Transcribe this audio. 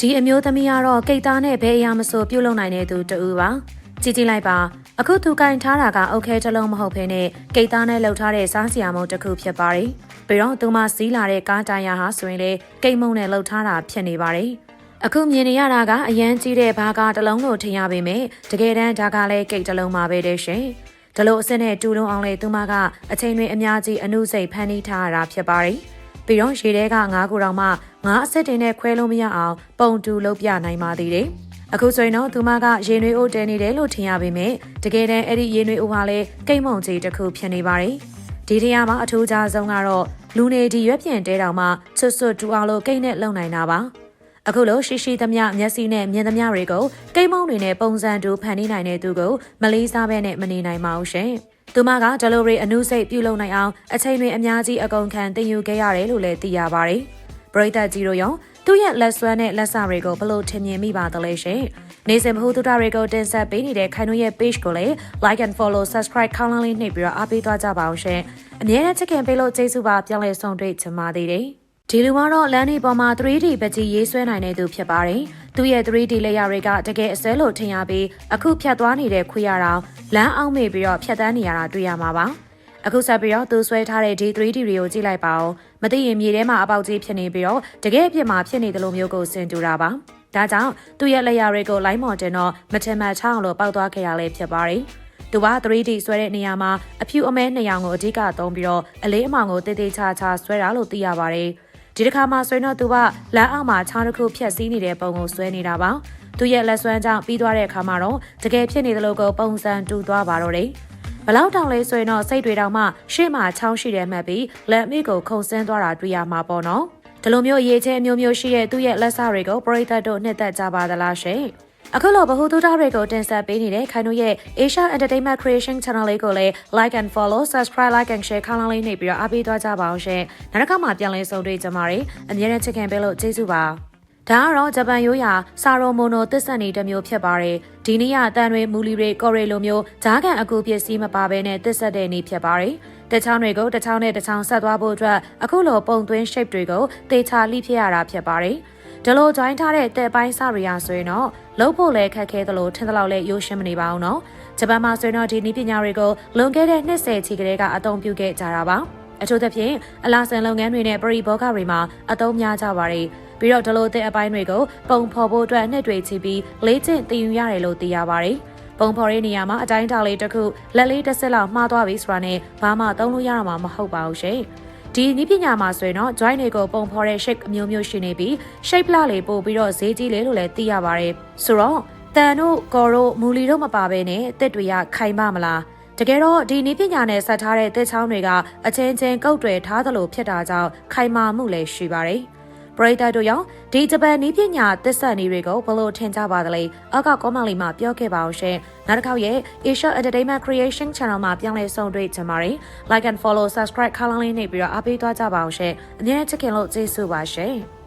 ဒီအမျိုးသမီးကတော့ကိတ်သားနဲ့ဘယ်အရာမဆိုပြုတ်လုံနိုင်တဲ့သူတူပါကြည့်ကြည့်လိုက်ပါအခုသူကင်ထားတာကအုတ်ခဲတစ်လုံးမဟုတ်ဘဲနဲ့ကိတ်သားနဲ့လှုပ်ထားတဲ့စားစရာမုံတစ်ခုဖြစ်ပါတယ်ပြီးတော့သူမစီးလာတဲ့ကားတိုင်ယာဟာဆိုရင်လေကိတ်မုံနဲ့လှုပ်ထားတာဖြစ်နေပါတယ်အခုမြင်နေရတာကအရန်ကြီးတဲ့ဘာကားတစ်လုံးလို့ထင်ရပေမဲ့တကယ်တမ်းဒါကလည်းကိတ်တစ်လုံးပါပဲတဲ့ရှင်ဒါလို့အစ်စ်နဲ့တူလုံးအောင်လေသူမကအချိန်တွေအများကြီးအနုစိတ်ဖန်တီးထားရတာဖြစ်ပါတယ် ပြီးတော့ရေထဲကငါးခုတောင်မှငါးအစစ်တင်နဲ့ခွဲလို့မရအောင် ပုံတူလုပ်ပြနိုင်ပါသေးတယ်။အခုဆိုရင်တော့သူမကရေနွေးအိုးတဲနေတယ်လို့ထင်ရပေမဲ့တကယ်တမ်းအဲ့ဒီရေနွေးအိုးဟာလည်းကိတ်မုံကြီးတစ်ခုဖြစ်နေပါတယ်။ဒီတရားမှာအထူးခြားဆုံးကတော့လူနေဒီရွက်ပြန်တဲတောင်မှဆွတ်ဆွတ်တူအောင်လို့ကိတ်နဲ့လုံနိုင်တာပါ။အခုလိုရှိရှိသမျှမျက်စိနဲ့မြင်သမျှတွေကိုကိတ်မုံတွေနဲ့ပုံစံတူဖန်တီးနိုင်တဲ့သူကိုမလေးစားဘဲနဲ့မနေနိုင်ပါဘူးရှင်။ သူမကဒလိုရီအနုစိတ်ပြုလုပ်နိုင်အောင်အချိန်တွေအများကြီးအကုန်ခံတင်ယူခဲ့ရတယ်လို့လည်းသိရပါတယ်။ပရိသတ်ကြီးတို့ရောသူ့ရဲ့လက်စွမ်းနဲ့လက်စတွေကိုဘလို့ထင်မြင်မိပါသလဲရှင်။နေစဉ်မဟုတုဒတွေကိုတင်ဆက်ပေးနေတဲ့ခိုင်တို့ရဲ့ page ကိုလည်း like and follow subscribe ခေါင်းလောင်းလေးနှိပ်ပြီးတော့အားပေးသွားကြပါအောင်ရှင်။အမြဲတမ်းချစ်ခင်ပေးလို့ကျေးဇူးပါပြောင်းလဲဆောင်တွေ့ချင်ပါသေးတယ်။ ဒီလူကတော့လမ်းဒီပေါ်မှာ 3D ပကြီးရေးဆွဲနိုင်တဲ့သူဖြစ်ပါတယ်။သူ့ရဲ့ 3D layer တွေကတကယ်အစဲလို့ထင်ရပြီးအခုဖြတ်သွားနေတဲ့ခွေရတောင်လမ်းအောင်မေ့ပြီးတော့ဖြတ်တန်းနေရတာတွေ့ရမှာပါ။အခုဆက်ပြီးတော့သူဆွဲထားတဲ့ဒီ 3D တွေကိုကြည့်လိုက်ပါဦးမသိရင်မြေထဲမှာအပေါက်ကြီးဖြစ်နေပြီးတော့တကယ်အဖြစ်မှာဖြစ်နေတယ်လို့မျိုးကိုစင်တူတာပါဒါကြောင့်သူ့ရဲ့လက်ရာတွေကို line မော်တင်တော့မထင်မှတ်ချအောင်လို့ပေါက်သွားခဲ့ရလဲဖြစ်ပါတယ်သူက 3D ဆွဲတဲ့နေရာမှာအဖြူအမဲနေရာကိုအဓိကသုံးပြီးတော့အလေးအမောင်ကိုတေးသေးချာချာဆွဲတာလို့သိရပါတယ် ဒီတစ်ခါမှဆွဲတော့သူကလမ်းအောက်မှာချောင်းတစ်ခုဖြတ်စည်းနေတဲ့ပုံကိုဆွဲနေတာပါသူရဲ့လက်ဆွမ်းကြောင့်ပြီးသွားတဲ့အခါမှာတော့တကယ်ဖြစ်နေသလိုကိုပုံစံတူသွားပါတော့တယ်ဘလောက်တောင်လဲဆိုရင်တော့စိတ်တွေတောင်မှရှေ့မှာချောင်းရှိတယ်မှတ်ပြီးလက်အမိကိုခုံဆင်းသွားတာတွေ့ရမှာပေါ့နော်ဒီလိုမျိုးရေးချင်းမျိုးမျိုးရှိတဲ့သူ့ရဲ့လက်စတွေကိုပရိသတ်တို့နှစ်သက်ကြပါသလားရှင် အခုလိုဗဟုသုတတွေကိုတင်ဆက်ပေးနေတဲ့ခိုင်တို့ရဲ့ Asia Entertainment Creation Channel လေးကိုလည်း like and follow subscribe like and share ခေါင်းလောင်းလေးနှိပ်ပြီးတော့အားပေးသွားကြပါအောင်ရှင်နောက်တစ်ခါမှပြန်လည်ဆုံတွေ့ကြပါရစေအမြဲတမ်းချစ်ခင်ပေးလို့ကျေးဇူးပါဒါကတော့ဂျပန်ရိုးရာစာရိုမိုနိုသစ်ဆက်နေတစ်မျိုးဖြစ်ပါတယ်။ဒီနေ့ရအတန်တွေမူလီတွေကော်ရီလိုမျိုးဂျားကန်အကူပစ္စည်းမပါဘဲနဲ့သစ်ဆက်တဲ့နေ့ဖြစ်ပါတယ်။တချောင်းတွေကိုတချောင်းနဲ့တချောင်းဆက်သွားဖို့အတွက်အခုလိုပုံသွင်း shape တွေကိုတေချာလိဖြစ်ရတာဖြစ်ပါတယ်။ ဒီလို join ထားတဲ့တဲ့ပိုင်းစရီယာဆိုရင်တော့လုံးဖို့လည်းခက်ခဲသလိုထင်သလောက်လည်းရိုးရှင်းမနေပါဘူးနော်။ဂျပန်မှာဆိုရင်တော့ဒီနည်းပညာတွေကိုလွန်ခဲ့တဲ့20ချီကလေးကအသုံးပြုခဲ့ကြတာပါ။အထူးသဖြင့်အလားစံလုပ်ငန်းတွေနဲ့ပရိဘောဂတွေမှာအသုံးများကြပါတယ်။ပြီးတော့ဒလိုတဲ့အပိုင်းတွေကိုပုံဖော်ဖို့အတွက်နှစ်တွေချီပြီးလေးကျင့်တည်ယူရတယ်လို့သိရပါတယ်။ပုံဖော်တဲ့နေရာမှာအတိုင်းတာလေးတစ်ခုလက်လေးတစ်စက်လောက်မှားသွားပြီဆိုတာနဲ့ဘာမှသုံးလို့ရတော့မှာမဟုတ်ပါဘူးရှင်။ ဒီနည်းပညာမှာဆိုရင်တော့ join တွေကိုပုံဖော်တဲ့ shape အမျိုးမျိုးရှိနေပြီး shape လှလေးပို့ပြီးတော့ဈေးကြီးလေလို့လည်းသိရပါတယ်။ဆိုတော့တန်တို့ကော်တို့မူလီတို့မပါဘဲနဲ့တက်တွေကခိုင်မမလားတကယ်တော့ဒီနည်းပညာနဲ့ဆက်ထားတဲ့တက်ချောင်းတွေကအချင်းချင်းကုတ်တွေထားသလိုဖြစ်တာကြောင့်ခိုင်မာမှုလည်းရှိပါတယ်။ ပရိသတ်တို့ရောဒီဂျပန်နီးပညာသစ္စာနီးတွေကိုဘလို့ထင်ကြပါသလဲအောက်ကကောမန့်လေးမှာပြောခဲ့ပါအောင်ရှင်နောက်တစ်ခေါက်ရဲ့ Asia Entertainment Creation Channel မှာပြောင်းလဲဆုံတွေ့ကြပါရယ် Like and follow subscribe ခါလောင်းလေးနှိပ်ပြီးတော့အားပေးသွားကြပါအောင်ရှင်အမြဲချစ်ခင်လို့ကျေးဇူးပါရှင်